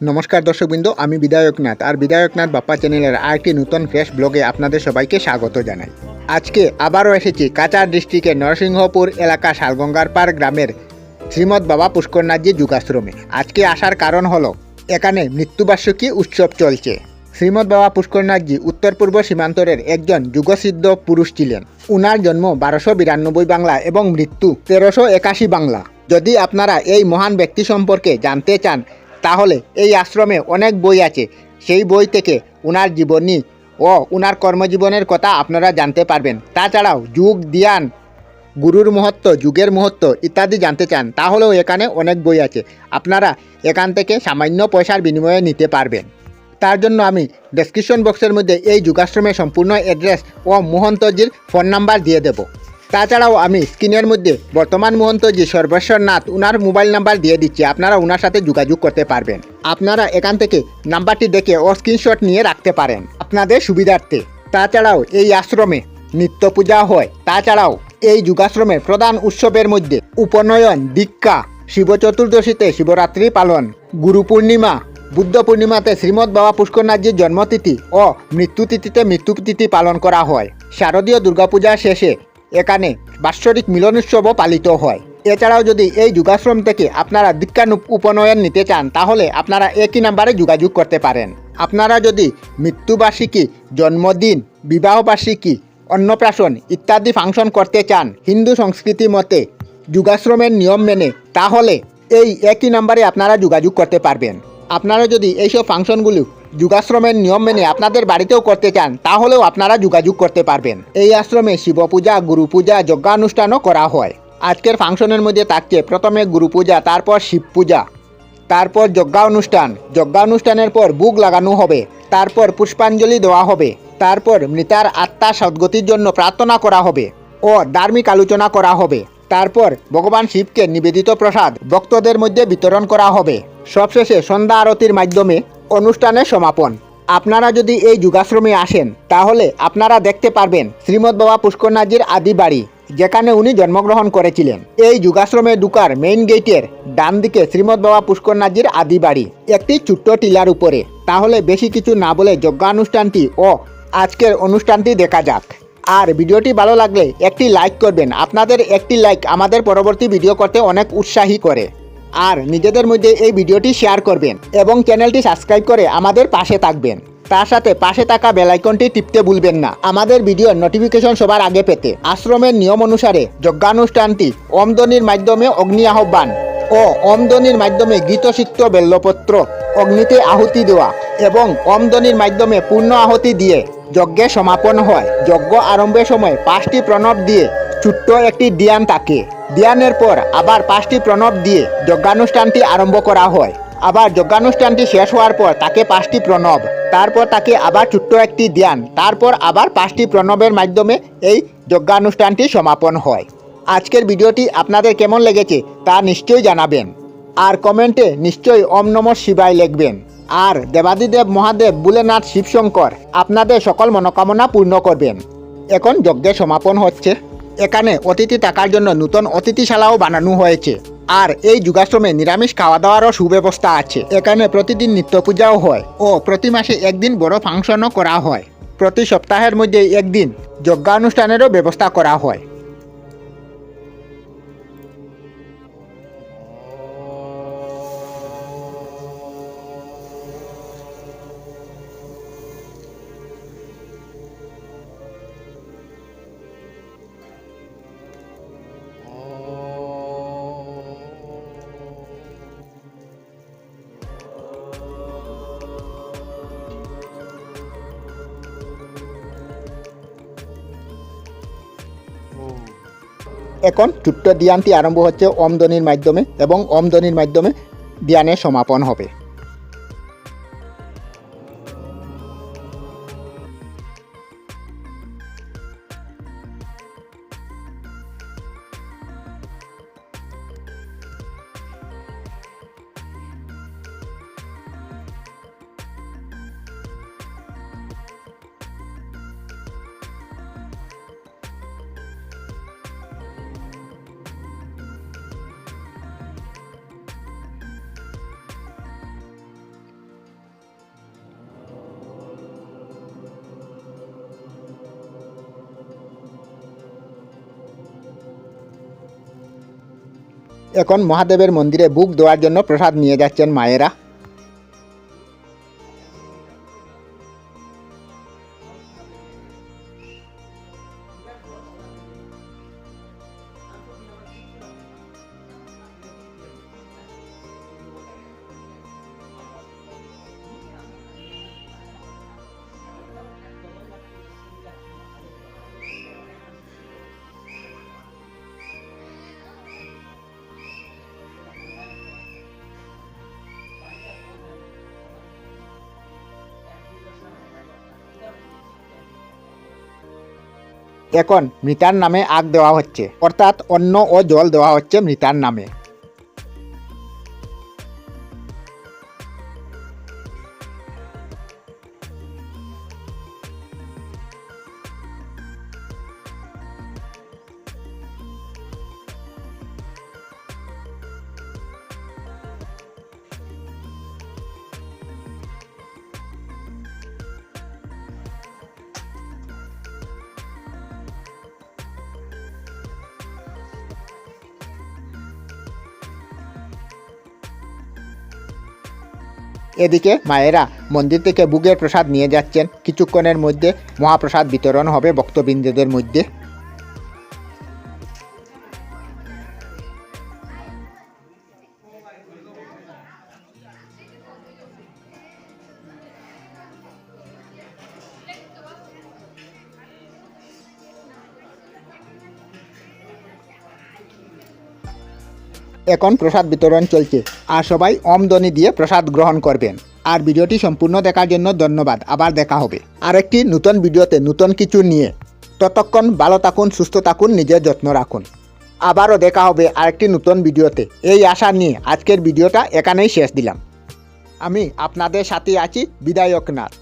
নমস্কার দর্শকবৃন্দ, আমি বিধায়কনাথ আর বিধায়কনাথ বাপ্পা চ্যানেলের আরেকটি নতুন ফ্রেশ ব্লগে আপনাদের সবাইকে স্বাগত জানাই। আজকে আবারও এসেছি কাচার ডিস্ট্রিক্টের নরসিংহপুর এলাকা শালগঙ্গার পার গ্রামের শ্রীমৎ বাবা পুষ্করনাথজি যুগাশ্রমে। আজকে আসার কারণ হলো, এখানে মৃত্যুবার্ষিকী উৎসব চলছে। শ্রীমৎ বাবা পুষ্করনাথজি উত্তর পূর্ব সীমান্তরের একজন যুগসিদ্ধ পুরুষ ছিলেন। উনার জন্ম বারোশো বিরানব্বই বাংলা এবং মৃত্যু তেরোশো একাশি বাংলা। যদি আপনারা এই মহান ব্যক্তি সম্পর্কে জানতে চান তাহলে এই আশ্রমে অনেক বই আছে। সেই বই থেকে উনার জীবনী ও উনার কর্মজীবনের কথা আপনারা জানতে পারবেন। তাছাড়াও যুগ দিয়ান গুরুর মহত্ব, যুগের মহত্ব ইত্যাদি জানতে চান, তাহলেও এখানে অনেক বই আছে। আপনারা এখান থেকে সামান্য পয়সার বিনিময়ে নিতে পারবেন। তার জন্য আমি ডেসক্রিপশন বক্সের মধ্যে এই যুগাশ্রমের সম্পূর্ণ অ্যাড্রেস ও মহন্তজির ফোন নাম্বার দিয়ে দেব। তাছাড়াও আমি স্ক্রিনের মধ্যে বর্তমান মহন্তজি সর্বেশ্বর নাথ, উনার মোবাইল নাম্বার দিয়ে দিচ্ছি। আপনারা উনার সাথে যোগাযোগ করতে পারবেন। আপনারা এখান থেকে নাম্বারটি দেখে ও স্ক্রিনশট নিয়ে রাখতে পারেন আপনাদের সুবিধার্থে। তাছাড়াও এই আশ্রমে নিত্য পূজা হয়। তাছাড়াও এই যুগাশ্রমের প্রধান উৎসবের মধ্যে উপনয়ন, দীক্ষা, শিব চতুর্দশীতে শিবরাত্রি পালন, গুরু পূর্ণিমা, বুদ্ধ পূর্ণিমাতে শ্রীমৎ বাবা পুষ্করনাথজির জন্মতিথি ও মৃত্যুতিথিতে মৃত্যুতিথি পালন করা হয়। শারদীয় দুর্গাপূজা শেষে এখানে বাৎসরিক মিলন উৎসবও পালিত হয়। এছাড়াও যদি এই যোগাশ্রম থেকে আপনারা দীক্ষা উপনয়ন নিতে চান, তাহলে আপনারা একই নাম্বারে যোগাযোগ করতে পারেন। আপনারা যদি মৃত্যুবার্ষিকী, জন্মদিন, বিবাহবার্ষিকী, অন্নপ্রাশন ইত্যাদি ফাংশন করতে চান হিন্দু সংস্কৃতি মতে যোগাশ্রমের নিয়ম মেনে, তাহলে এই একই নাম্বারে আপনারা যোগাযোগ করতে পারবেন। আপনারা যদি এইসব ফাংশনগুলো যুগাশ্রমের নিয়ম মেনে আপনাদের বাড়িতেও করতে চান, তাহলেও আপনারা যোগাযোগ করতে পারবেন। এই আশ্রমে শিব পূজা গুরু পূজা যজ্ঞানুষ্ঠানও করা হয়। আজকের ফাংশনের মধ্যে থাকছে প্রথমে গুরু পূজা তারপর শিব পূজা তারপর যজ্ঞানুষ্ঠান। যজ্ঞানুষ্ঠানের পর বুক লাগানো হবে, তারপর পুষ্পাঞ্জলি দেওয়া হবে, তারপর মৃতার আত্মা সদ্গতির জন্য প্রার্থনা করা হবে ও ধার্মিক আলোচনা করা হবে। তারপর ভগবান শিবকে নিবেদিত প্রসাদ ভক্তদের মধ্যে বিতরণ করা হবে। সবশেষে সন্ধ্যা আরতির মাধ্যমে অনুষ্ঠানের সমাপন। আপনারা যদি এই যুগাশ্রমে আসেন, তাহলে আপনারা দেখতে পারবেন শ্রীমৎ বাবা পুষ্করনাথজির আদি বাড়ি, যেখানে উনি জন্মগ্রহণ করেছিলেন। এই যুগাশ্রমে ঢুকার মেইন গেটের ডান দিকে শ্রীমৎ বাবা পুষ্করনাথজির আদি বাড়ি, একটি ছোট্ট টিলার উপরে। তাহলে বেশি কিছু না বলে যজ্ঞানুষ্ঠানটি ও আজকের অনুষ্ঠানটি দেখা যাক। আর ভিডিওটি ভালো লাগলে একটি লাইক করবেন। আপনাদের একটি লাইক আমাদের পরবর্তী ভিডিও করতে অনেক উৎসাহী করে। আর নিজেদের মধ্যে এই ভিডিওটি শেয়ার করবেন এবং চ্যানেলটি সাবস্ক্রাইব করে আমাদের পাশে থাকবেন। তার সাথে পাশে থাকা বেলাইকনটি টিপতে ভুলবেন না। আমাদের ভিডিওর নোটিফিকেশন সবার আগে পেতে আশ্রমের নিয়ম অনুসারে যজ্ঞানুষ্ঠানটি অমদনির মাধ্যমে অগ্নি আহ্বান ও অমদনির মাধ্যমে গীতসিক্ত বেল্লপত্র অগ্নিতে আহুতি দেওয়া এবং অমদনির মাধ্যমে পূর্ণ আহুতি দিয়ে যজ্ঞের সমাপন হয়। যজ্ঞ আরম্ভের সময় পাঁচটি প্রণব দিয়ে ছোট্ট একটি দিয়ান থাকে। দিয়ানের পর আবার পাঁচটি প্রণব দিয়ে যজ্ঞানুষ্ঠানটি আরম্ভ করা হয়। আবার যজ্ঞানুষ্ঠানটি শেষ হওয়ার পর তাকে পাঁচটি প্রণব, তারপর তাকে আবার ছোট্ট একটি ধ্যান, তারপর আবার পাঁচটি প্রণবের মাধ্যমে এই যজ্ঞানুষ্ঠানটি সমাপন হয়। আজকের ভিডিওটি আপনাদের কেমন লেগেছে তা নিশ্চয়ই জানাবেন। আর কমেন্টে নিশ্চয়ই ওম নম শিবায় লিখবেন। আর দেবাদিদেব মহাদেব বুলেনাথ শিবশঙ্কর আপনাদের সকল মনোকামনা পূর্ণ করবেন। এখন যজ্ঞের সমাপন হচ্ছে। এখানে অতিথি থাকার জন্য নতুন অতিথিশালাও বানানো হয়েছে। আর এই যুগাশ্রমে নিরামিষ খাওয়া দাওয়ারও সুব্যবস্থা আছে। এখানে প্রতিদিন নিত্য পূজাও হয় ও প্রতি মাসে একদিন বড় ফাংশনও করা হয়। প্রতি সপ্তাহের মধ্যে একদিন যজ্ঞানুষ্ঠানেরও ব্যবস্থা করা হয়। এখন ছোট্ট দিয়ানটি আরম্ভ হচ্ছে অমদনির মাধ্যমে এবং অমদনির মাধ্যমে দিয়ানের সমাপন হবে। এখন মহাদেবের মন্দিরে বুক দেওয়ার জন্য প্রসাদ নিয়ে যাচ্ছেন মায়েরা। এখন মৃতার নামে আগ দেওয়া হচ্ছে। অর্থাৎ অন্ন ও জল দেওয়া হচ্ছে মৃতার নামে। এদিকে মায়েরা মন্দির থেকে বুগের প্রসাদ নিয়ে যাচ্ছেন। কিছুক্ষণের মধ্যে মহাপ্রসাদ বিতরণ হবে ভক্তবৃন্দদের মধ্যে। এখন প্রসাদ বিতরণ চলছে। আর সবাই অমদনি দিয়ে প্রসাদ গ্রহণ করবেন। আর ভিডিওটি সম্পূর্ণ দেখার জন্য ধন্যবাদ। আবার দেখা হবে। আরেকটি নতুন ভিডিওতে নতুন কিছু নিয়ে। ততক্ষণ ভালো থাকুন, সুস্থ থাকুন, নিজের যত্ন রাখুন। আবারও দেখা হবে আরেকটি নতুন ভিডিওতে। এই আশা নিয়ে আজকের ভিডিওটা এখানেই শেষ দিলাম। আমি আপনাদের সাথে আছি বিদায়কনাথ